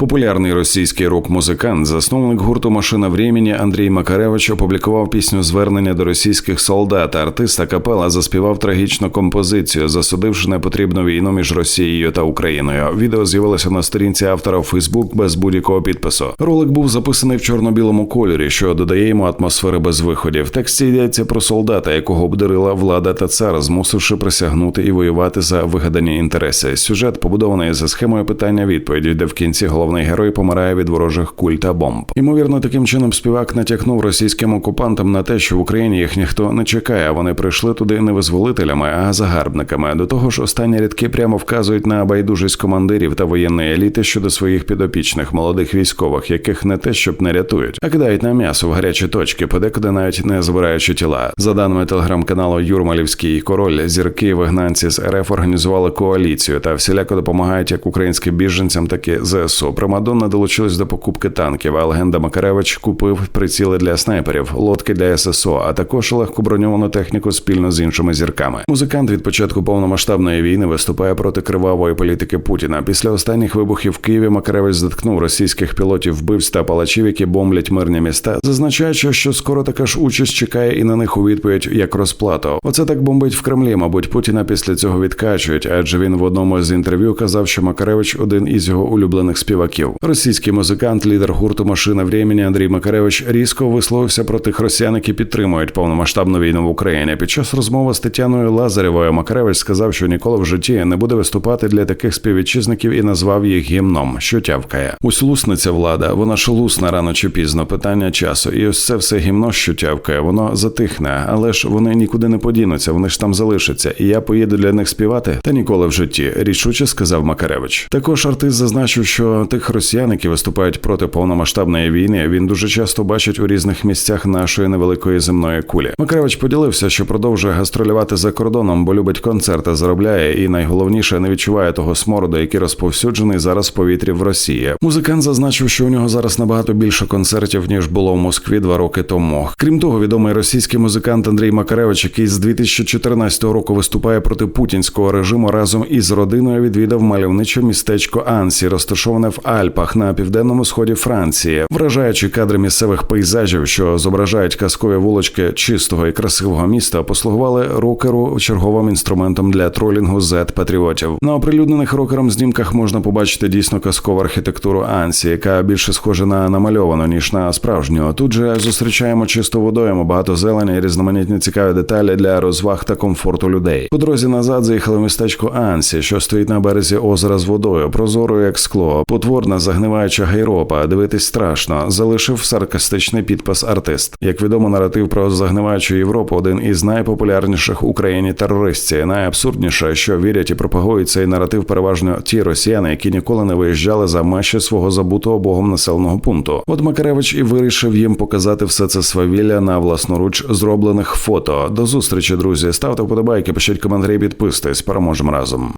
Популярний російський рок-музикант, засновник гурту Машина времени Андрій Макаревич опублікував пісню звернення до російських солдат. Артист Капела заспівав трагічну композицію, засудивши непотрібну війну між Росією та Україною. Відео з'явилося на сторінці автора у Фейсбук без будь-якого підпису. Ролик був записаний в чорно-білому кольорі, що додає йому атмосфери без виходів. В тексті йдеться про солдата, якого обдарила влада та цар, змусивши присягнути і воювати за вигадані інтереси. Сюжет побудований за схемою питання-відповіді, де в кінці головний герой помирає від ворожих куль та бомб. Ймовірно, таким чином співак натякнув російським окупантам на те, що в Україні їх ніхто не чекає. Вони прийшли туди не визволителями, а загарбниками. До того ж, останні рядки прямо вказують на байдужість командирів та воєнної еліти щодо своїх підопічних молодих військових, яких не те, щоб не рятують, а кидають на м'ясо в гарячі точки, подекуди навіть не забираючи тіла. За даними телеграм-каналу Юрмалівський король, зірки вигнанці з РФ організували коаліцію та всіляко допомагають як українським біженцям, так і ЗСУ. Примадонна долучилась до покупки танків. А легенда Макаревич купив приціли для снайперів, лодки для ССО, а також легко броньовану техніку спільно з іншими зірками. Музикант від початку повномасштабної війни виступає проти кривавої політики Путіна. Після останніх вибухів в Києві Макаревич заткнув російських пілотів вбивць та палачів, які бомблять мирні міста, зазначаючи, що скоро така ж участь чекає і на них у відповідь як розплату. Оце так бомбить в Кремлі. Мабуть, Путіна після цього відкачують, адже він в одному з інтерв'ю казав, що Макаревич один із його улюблених співаків. Російський музикант, лідер гурту Машина времени Андрій Макаревич різко висловився про тих росіян, які підтримують повномасштабну війну в Україні. Під час розмови з Тетяною Лазарєвою Макаревич сказав, що ніколи в житті не буде виступати для таких співвітчизників і назвав їх гімном, що тявкає. Ось лусниця влада, вона ж лусна рано чи пізно. Питання часу. І ось це все гімно, що тявкає, воно затихне, але ж вони нікуди не подінуться, вони ж там залишаться. І я поїду для них співати та ніколи в житті, рішуче сказав Макаревич. Також артист зазначив, що тих росіян, які виступають проти повномасштабної війни, він дуже часто бачить у різних місцях нашої невеликої земної кулі. Макаревич поділився, що продовжує гастролювати за кордоном, бо любить концерти, заробляє, і найголовніше не відчуває того смороду, який розповсюджений зараз в повітрі в Росії. Музикант зазначив, що у нього зараз набагато більше концертів ніж було в Москві два роки тому. Крім того, відомий російський музикант Андрій Макаревич, який з 2014 року виступає проти путінського режиму, разом із родиною відвідав мальовниче містечко Ансі, розташоване в Альпах на південному сході Франції, вражаючи кадри місцевих пейзажів, що зображають казкові вулички чистого і красивого міста, послугували рокеру черговим інструментом для тролінгу зет патріотів. На оприлюднених рокером знімках можна побачити дійсно казкову архітектуру Ансі, яка більше схожа на намальовану ніж на справжню. Тут же зустрічаємо чисту водойму, багато зелені, і різноманітні цікаві деталі для розваг та комфорту людей. По дорозі назад заїхали в містечко Ансі, що стоїть на березі озера з водою, прозорою як скло, потворна загниваюча гайропа. Дивитись страшно. Залишив саркастичний підпис артист. Як відомо, наратив про загниваючу Європу один із найпопулярніших в Україні терористів. Найабсурдніше, що вірять і пропагують цей наратив переважно ті росіяни, які ніколи не виїжджали за межі свого забутого богом населеного пункту. От Макаревич і вирішив їм показати все це свавілля на власноруч зроблених фото. До зустрічі, друзі. Ставте вподобайки, пишіть коментарі, підписуйтесь. Переможемо разом.